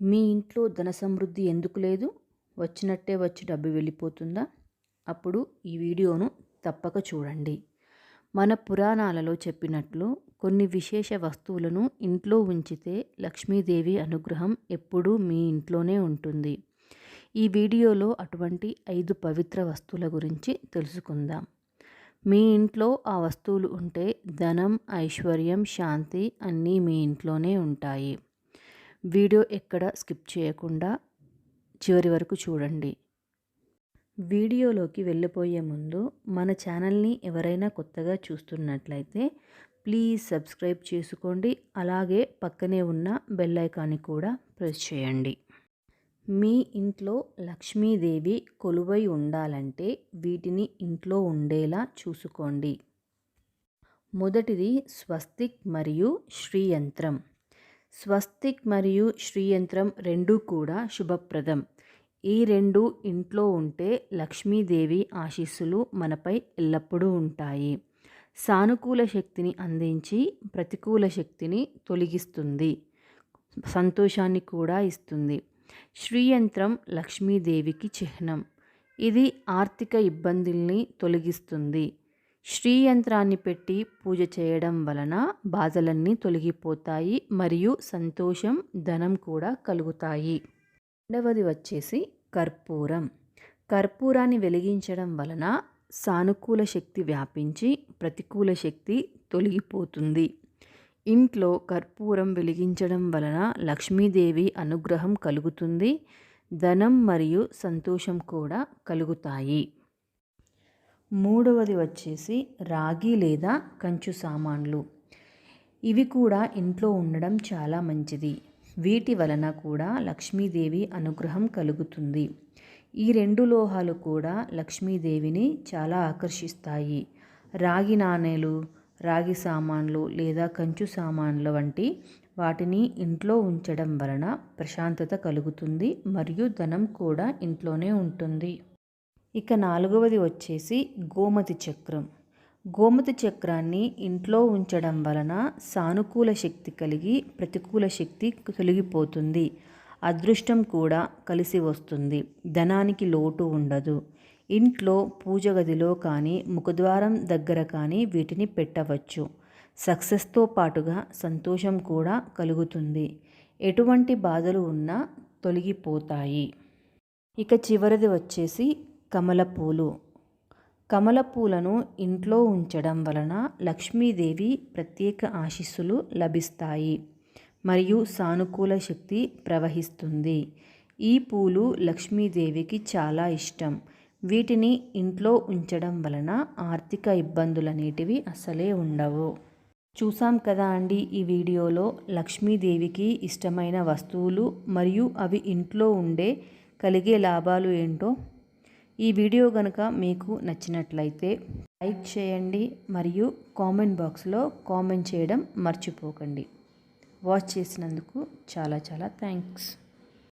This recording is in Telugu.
మీ ఇంట్లో ధన సమృద్ధి ఎందుకు లేదు? వచ్చినట్టే వచ్చి డబ్బు వెళ్ళిపోతుందా? అప్పుడు ఈ వీడియోను తప్పక చూడండి. మన పురాణాలలో చెప్పినట్లు కొన్ని విశేష వస్తువులను ఇంట్లో ఉంచితే లక్ష్మీదేవి అనుగ్రహం ఎప్పుడూ మీ ఇంట్లోనే ఉంటుంది. ఈ వీడియోలో అటువంటి ఐదు పవిత్ర వస్తువుల గురించి తెలుసుకుందాం. మీ ఇంట్లో ఆ వస్తువులు ఉంటే ధనం ఐశ్వర్యం శాంతి అన్నీ మీ ఇంట్లోనే ఉంటాయి. వీడియో ఎక్కడ స్కిప్ చేయకుండా చివరి వరకు చూడండి. వీడియోలోకి వెళ్ళిపోయే ముందు మన ఛానల్ని ఎవరైనా కొత్తగా చూస్తున్నట్లయితే ప్లీజ్ సబ్స్క్రైబ్ చేసుకోండి. అలాగే పక్కనే ఉన్న బెల్ ఐకాన్ని కూడా ప్రెస్ చేయండి. మీ ఇంట్లో లక్ష్మీదేవి కొలువై ఉండాలంటే వీటిని ఇంట్లో ఉండేలా చూసుకోండి. మొదటిది స్వస్తిక్ మరియు శ్రీయంత్రం. స్వస్తిక్ మరియు శ్రీయంత్రం రెండూ కూడా శుభప్రదం. ఈ రెండు ఇంట్లో ఉంటే లక్ష్మీదేవి ఆశీస్సులు మనపై ఎల్లప్పుడూ ఉంటాయి. సానుకూల శక్తిని అందించి ప్రతికూల శక్తిని తొలగిస్తుంది. సంతోషాన్ని కూడా ఇస్తుంది. శ్రీయంత్రం లక్ష్మీదేవికి చిహ్నం. ఇది ఆర్థిక ఇబ్బందుల్ని తొలగిస్తుంది. శ్రీయంత్రాన్ని పెట్టి పూజ చేయడం వలన బాధలన్నీ తొలగిపోతాయి మరియు సంతోషం ధనం కూడా కలుగుతాయి. రెండవది వచ్చేసి కర్పూరం. కర్పూరాన్ని వెలిగించడం వలన సానుకూల శక్తి వ్యాపించి ప్రతికూల శక్తి తొలగిపోతుంది. ఇంట్లో కర్పూరం వెలిగించడం వలన లక్ష్మీదేవి అనుగ్రహం కలుగుతుంది ధనం మరియు సంతోషం కూడా కలుగుతాయి. మూడవది వచ్చేసి రాగి లేదా కంచు సామాన్లు. ఇవి కూడా ఇంట్లో ఉండడం చాలా మంచిది. వీటి వలన కూడా లక్ష్మీదేవి అనుగ్రహం కలుగుతుంది. ఈ రెండు లోహాలు కూడా లక్ష్మీదేవిని చాలా ఆకర్షిస్తాయి. రాగి నాణేలు రాగి సామాన్లు లేదా కంచు సామాన్లు వంటి వాటిని ఇంట్లో ఉంచడం వలన ప్రశాంతత కలుగుతుంది మరియు ధనం కూడా ఇంట్లోనే ఉంటుంది. ఇక నాలుగవది వచ్చేసి గోమతి చక్రం. గోమతి చక్రాన్ని ఇంట్లో ఉంచడం వలన సానుకూల శక్తి కలిగి ప్రతికూల శక్తి తొలగిపోతుంది. అదృష్టం కూడా కలిసి వస్తుంది. ధనానికి లోటు ఉండదు. ఇంట్లో పూజ గదిలో కానీ ముఖద్వారం దగ్గర కానీ వీటిని పెట్టవచ్చు. సక్సెస్తో పాటుగా సంతోషం కూడా కలుగుతుంది. ఎటువంటి బాధలు ఉన్నా తొలగిపోతాయి. ఇక చివరిది వచ్చేసి కమలపూలు. కమలపూలను ఇంట్లో ఉంచడం వలన లక్ష్మీదేవి ప్రత్యేక ఆశీస్సులు లభిస్తాయి మరియు సానుకూల శక్తి ప్రవహిస్తుంది. ఈ పూలు లక్ష్మీదేవికి చాలా ఇష్టం. వీటిని ఇంట్లో ఉంచడం వలన ఆర్థిక ఇబ్బందులు అనేటివి అసలే ఉండవు. చూసాం కదా అండి ఈ వీడియోలో లక్ష్మీదేవికి ఇష్టమైన వస్తువులు మరియు అవి ఇంట్లో ఉండే కలిగే లాభాలు ఏంటో? ఈ వీడియో కనుక మీకు నచ్చినట్లయితే లైక్ చేయండి మరియు కామెంట్ బాక్స్లో కామెంట్ చేయడం మర్చిపోకండి. వాచ్ చేసినందుకు చాలా చాలా థ్యాంక్స్.